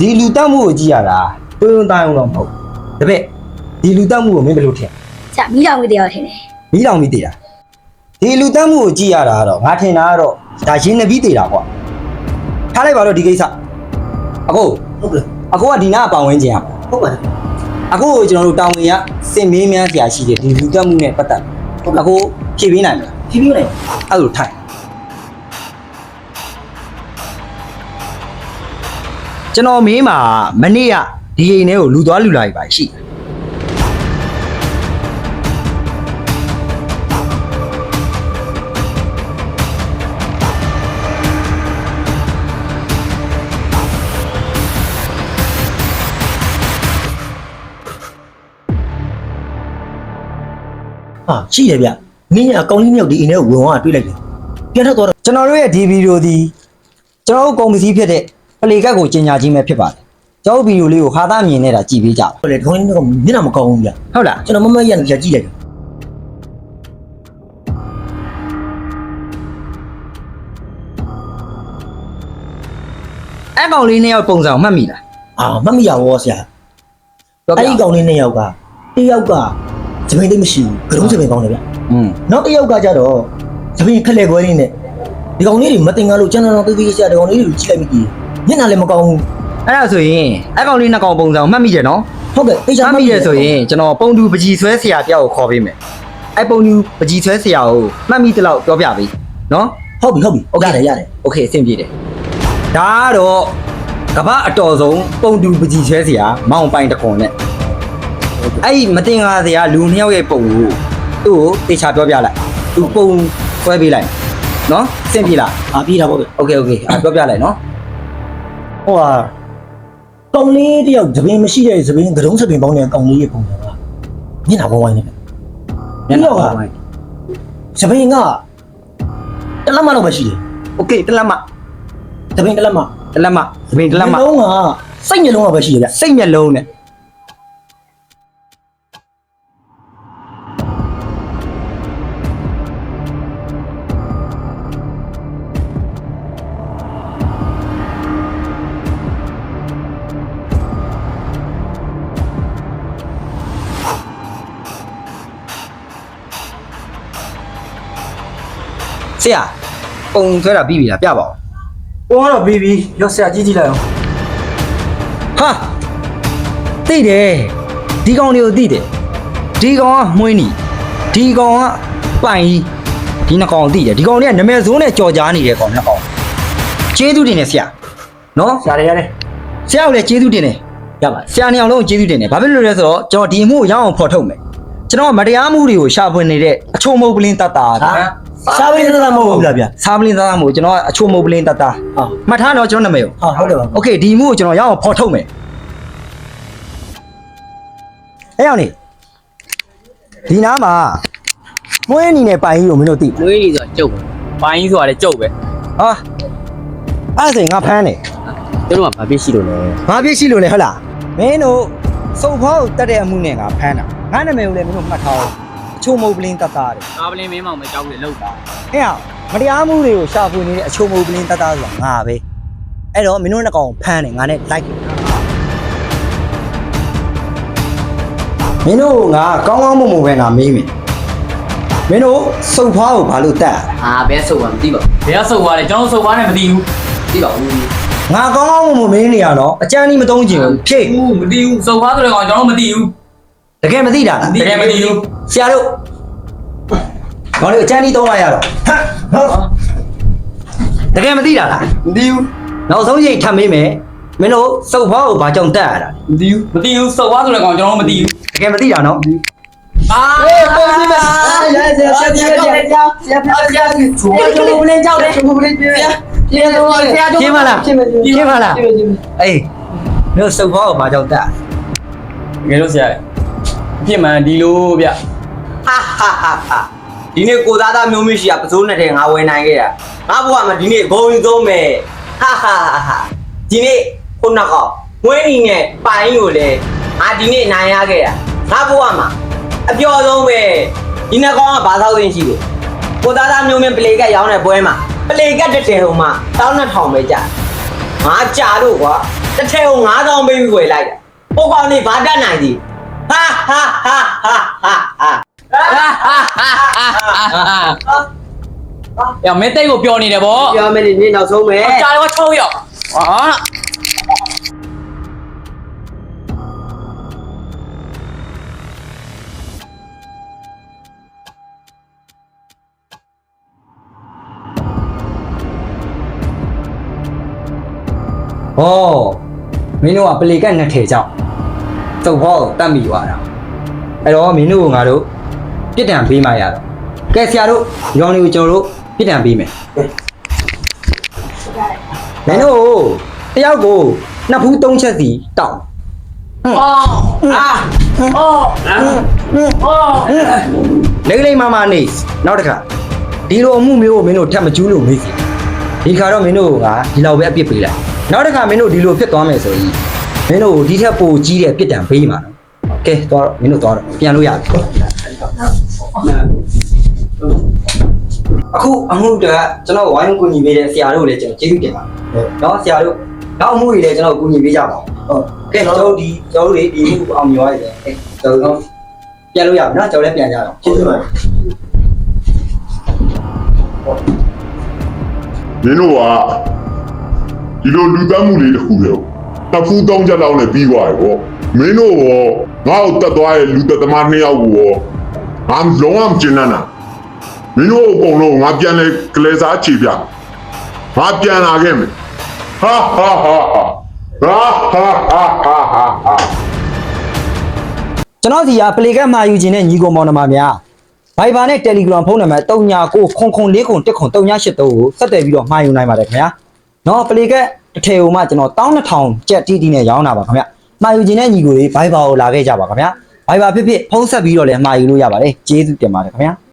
ဒီလူတက်မှုကိုကြည့်ရတာတွန်းတွန်းတိုင်းအောင်တော့မဟုတ်တပည့်ဒီလူတက်မှုကိုမင်းဘယ်လိုထင်ကြာမိတော်မူတရားထင်တယ်မီးလောင်ပြီးတည်တာဒီလူတက်မှုကိုကြည့်ရတာကတော့ငါထင်တာကတော့ဒါရင်းနှီးတည်တာကွာထားလိုက်ပါတော့ဒီကိစ္စအကိုဟုတ်ကဲ့အကိုကဒီနားအပောင်ဝင်းခြင်းရပါဟုတ်ပါတယ်အခုကျွန်တော်တို့တောင်ဝင်ရစင်မေးမြန်းဆရာရှိတယ်ဒီလူတက်မှုနဲ့ပတ်သက်အခုဖြည့်ပေးနိုင်မလားဖြည်းဖြည်းလိုက်အဲ့လိုထိုင် ကျွန်တော်မေးမှာမနေ့ကဒီအိမ်ထဲကိုလူသွားလူလာကြီးပါရှိတယ်ဟာရှိတယ်ဗျမင်းကအကောင်လေးမြောက်ဒီအိမ်ထဲကိုဝင်သွားတာတွေ့လိုက်တယ်ပြန်ထွက်သွားတော့ကျွန်တော်တို့ရဲ့ဒီဗီဒီယိုဒီကျွန်တော်တို့ကုန်ပစ္စည်းဖြစ်တဲ့ ပလေကတ်ကိုကျင်ညာခြင်းပဲဖြစ်ပါတယ်ကျွန်တော်တို့ဗီဒီယိုလေးကိုခါသားမြင်နေတာကြည့်ပေးကြပါလေဒီကောင်လေးကမျက်နှာမကောင်းဘူးဗျဟုတ်လားကျွန်တော်မမရန်ကြည့်လိုက်တယ်အဲ့ကောင်လေးနှစ်ယောက်ပုံစံကိုမှတ်မိလားအာမမရဘောဆရာပြောပြအဲ့ဒီကောင်လေးနှစ်ယောက်ကတယောက်ကဇမိန်လေးမရှိဘူးကတုံးဇမိန်ကောင်းတယ်ဗျอืมနောက်တစ်ယောက်ကကြတော့ဇမိန်ခက်လက်ခွဲလေးနဲ့ဒီကောင်လေးတွေမတင်ကားလို့ကျန်တော်သေးသေးရှာဒီကောင်လေးတွေကိုကြည့်လိုက်မိ မျက်နှာလည်းမကောင်းဘူး အဲ့ဒါဆိုရင်အဲ့ကောင်လေးနှစ်ကောင်ပုံစံကိုမှတ်မိကြနော် ဟုတ်ကဲ့တေချာ မှတ်မိရဆိုရင်ကျွန်တော်ပုံတူပကြီးဆွဲဆရာတယောက်ကိုခေါ်ပေးမယ်အဲ့ပုံတူပကြီးဆွဲဆရာကိုမှတ်မိတဲ့လောက်ပြောပြပေးနော် ဟုတ်ပြီဟုတ်ပြီရတယ်ရတယ် โอเคအဆင်ပြေတယ်ဒါကတော့ကမ္ဘာအတော်ဆုံးပုံတူပကြီးဆွဲဆရာမောင်ပိုင်တခွန်နဲ့အဲ့ဒီမတင်ကားဆရာလူနှစ်ယောက်ရဲ့ပုံကိုသူ့ကိုတေချာပြောပြလိုက်သူပုံဆွဲပေးလိုက်နော်အဆင်ပြေလား အာပြေးတာပေါ့ဗျ โอเคโอเคအဲ့ပြောပြလိုက်နော် ဟိုဟာကောင်လေးတယောက်သပင်မရှိတဲ့သပင်ကတုံးသပင်ပေါင်းတဲ့ကောင်လေးရဲ့ပုံစံကမျက်နှာဝိုင်းဝိုင်းနေတယ် မျက်နှာပါ သပင်ကတလက်မတော့ပဲရှိတယ် โอเคတလက်မ သပင်တလက်မ တလက်မသမင်တလက်မ လုံးကစိတ်မျက်လုံးကပဲရှိတယ်ဗျ စိတ်မျက်လုံးနဲ့ ဆရာပုံဆွဲတာပြီးပြီလားပြပါဦးပုံကတော့ပြီးပြီရောဆရာကြည့်ကြည့်လိုက်အောင်ဟာသိတယ်ဒီကောင်တွေကိုသိတယ်ဒီကောင်ကမှွင်းနီဒီကောင်ကပိုင်ကြီးဒီနှစ်ကောင်သိတယ်ဒီကောင်တွေကနမဲဆိုးနဲ့ကြော်ကြားနေတဲ့ကောင်နှစ်ကောင်ကျေးဇူးတင်တယ်ဆရာနော်ဆရာတွေရတယ်ဆရာကိုလည်းကျေးဇူးတင်တယ်ရပါဆရာနှစ်ယောက်လုံးကိုကျေးဇူးတင်တယ်ဘာဖြစ်လို့လဲဆိုတော့ကျွန်တော်ဒီအမှုကိုရအောင်ဖော်ထုတ်မယ်ကျွန်တော်ကမတရားမှုတွေကိုရှာဖွေနေတဲ့အချို့မဟုတ်ပလင်းတတ်တာဟာ စာဝေးနေတာမဟုတ်ဘူးလားဗျ စားပလင်းသားသားမို့ကျွန်တော်ကအချို့မဟုတ်ပလင်းတတ်တာ ဟာ မှတ်ထားတော့ကျွန်တော်နာမည်ကို ဟာဟုတ်တယ်ပါ โอเคဒီမှုကိုကျွန်တော်ရအောင်ဖော်ထုတ်မယ်အဲ့အောင်နေဒီနားမှာမွေးအနေနဲ့ပိုင်ကြီးကိုမင်းတို့သိ မွေးကြီးဆိုတာကျုပ်ပဲပိုင်းကြီးဆိုတာလည်းကျုပ်ပဲ ဟာအဲ့ဒါဆိုရင်ငါဖမ်းတယ် တို့တို့ကဘာဖြစ်ရှိလို့လဲ ဘာဖြစ်ရှိလို့လဲဟုတ်လားမင်းတို့စုံဖောက်တက်တဲ့အမှုနဲ့ငါဖမ်းတာငါနာမည်ကိုလည်းမင်းတို့မှတ်ထားအောင်အ ချို့မဟုတ်ပလင်းတတ်တာတယ်ကားပလင်းမင်းမောင်ပဲကြောက်ပြီးလောက်တာအဲ့အောင်မတရားမှုတွေကိုရှာဖွေနေတဲ့အချို့မဟုတ်ပလင်းတတ်တာဆိုတာငါပဲအဲ့တော့မင်းတို့နှစ်ကောင်ဖမ်းတယ်ငါနဲ့ like မင်းတို့ငါကောင်းကောင်းမွန်မွန်ပဲငါမေးမယ်မင်းတို့စုပ်ဖွားကိုဘာလို့တက်ရလဲအာဘယ်ဆုပ်ပါမသိပါဘူးဘယ်ကဆုပ်သွားလဲကျွန်တော်ဆုပ်သွားတယ်မသိဘူးသိပါဘူးငါကောင်းကောင်းမွန်မွန်မေးနေရတော့အကြမ်းကြီးမသုံးချင်ဘူးဖြည့်ဘူးမသိဘူးဆုပ်သွားဆိုတဲ့ကောင်ကျွန်တော်မသိဘူးတကယ်မသိတာလား တကယ်မသိဘူး ဆရာတို့ဘာလို့အကြမ်းကြီးသုံးလိုက်ရတော့ဟမ်ဟုတ်တကယ်မသိတာလားမသိဘူးနောက်ဆုံးချိန်ထပ်မေးမယ်မင်းတို့စုပ်ဖွားကိုဘာကြောင့်တက်ရတာလဲမသိဘူးမသိဘူးဆုပ်သွားဆိုတဲ့ကောင်ကျွန်တော်မသိဘူးတကယ်မသိတာနော်အာအေးပုံစံပါရရဆရာဆရာဆရာဆရာဆရာဆရာဆရာချိုးချိုးလင်းကြောက်တယ်ချိုးလင်းဆရာပြေတော့ဆရာရှင်းမလားရှင်းမလားအေးမင်းတို့စုပ်ဖွားကိုဘာကြောင့်တက်ရလဲငယ်လို့ဆရာအဖြစ်မှန်ဒီလိုဗျ ဟာဟာဟာဟာဒီနေ့ကိုသားသားမျိုးမျိုးရှိတာပစိုးနဲ့တဲ့ငါဝယ်နိုင်ခဲ့တာငါဘဝမှာဒီနေ့ဂုံရင်ဆုံးပဲဟာဟာဟာဟာဒီနေ့ခုနကဝင်းနီနဲ့ပိုင်ကိုလည်းငါဒီနေ့နိုင်ရခဲ့တာငါဘဝမှာအပျော်ဆုံးပဲဒီနေ့ကောင်ကဘာသာဝင်ရှိတယ်ကိုသားသားမျိုးမျိုးပလေကက်ရောင်းတဲ့ပွဲမှာပလေကက်တစ်တယ်ဟိုမှာတောင်းနှစ်ထောင်ပဲကြာငါကြာလို့ကွာတစ်ထည့်ကို9000ပေးပြီးဝယ်လိုက်တာဟိုကောင်နေဘာတတ်နိုင်သည်ဟာဟာဟာဟာဟာ ဟာ။ရောမင်းတိတ်ကိုပြောနေတယ်ဗောပြောမယ်နေနောက်ဆုံးမယ်။ကြားတော့6ရောက်။ဟာဟောမင်းတို့ကပလေကက်နှစ်ထည်ကြောင့်သုတ်ဘောကိုတတ်မိသွားတာအဲ့တော့မင်းတို့ကငါတို့ပြစ်ဒဏ်ပေးမှရတော့ကဲဆရာတို့ရောင်တွေကိုကျွန်တော်တို့ ပြစ်ဒဏ်ပေးမယ်မင်းတို့တယောက်ကိုနှစ်ဖူးသုံးချက်စီတောက်။အော်အာအော်အော်လိမ့်လိမ့်မမနေနောက်တစ်ခါဒီလိုအမှုမျိုးကိုမင်းတို့ထပ်မကျူးလို့မေးစီဒီခါတော့မင်းတို့ကဒီလောက်ပဲအပြစ်ပေးလိုက်နောက်တစ်ခါမင်းတို့ဒီလိုဖြစ်သွားမယ်ဆိုရင်မင်းတို့ဒီထက်ပိုကြီးတဲ့ပြစ်ဒဏ်ပေးမှာနော်ကဲသွားတော့မင်းတို့သွားတော့ပြန်လို့ရပြီ အခုအမှုတကကျွန်တော်ဝိုင်းကူညီပေးတဲ့ဆရာတို့ကိုလည်းကျွန်တော်ကျေးဇူးတင်ပါတယ်နော်ဆရာတို့နောက်အမှုတွေလည်းကျွန်တော်ကူညီပေးကြပါဦးဟုတ်ကဲကျွန်တော်တို့ဒီကျွန်တော်တို့တွေဒီမှုအောင်မြင်သွားရတယ်အဲကျွန်တော်တို့ပြန်လို့ရပြီနော်ကျွန်တော်လည်းပြန်ကြအောင်ကျေးဇူးပါမင်းတို့ကဒီလိုလူတတ်မှုလေးတစ်ခုလေတစ်ခုသုံးချက်လောက်နဲ့ပြီးသွားပြီပေါ့မင်းတို့ရောငါ့ကိုတတ်သွားရဲ့လူသက်သမားနှစ်ယောက်ကိုရောငါလုံးဝမကျင်နတာ မင်းတို့အကုန်လုံးငါပြန်လေကလေးစားချီပြငါပြန်လာခဲ့မယ်ဟာဟာဟာဟာဟာဟာဟာဟာဟာကျွန်တော်စီကပလေကတ်မှာယူခြင်းနဲ့ညီကောင်မောင်နှမများဘိုင်ဘာနဲ့ Telegram ဖုန်းနံပါတ်39ခုခု၄ခု1ခု383ကိုဆက်သွယ်ပြီးတော့မှာယူနိုင်ပါတယ်ခင်ဗျာနော်ပလေကတ်တစ်ထည်ကိုမှကျွန်တော်12000ကျပ်တီးတီးနဲ့ရောင်းတာပါခင်ဗျာမှာယူခြင်းနဲ့ညီကိုတွေဘိုင်ဘာကိုလာခဲ့ကြပါခင်ဗျာဘိုင်ဘာဖြစ်ဖြစ်ဖုန်းဆက်ပြီးတော့လည်းမှာယူလို့ရပါတယ်ကျေးဇူးတင်ပါတယ်ခင်ဗျာ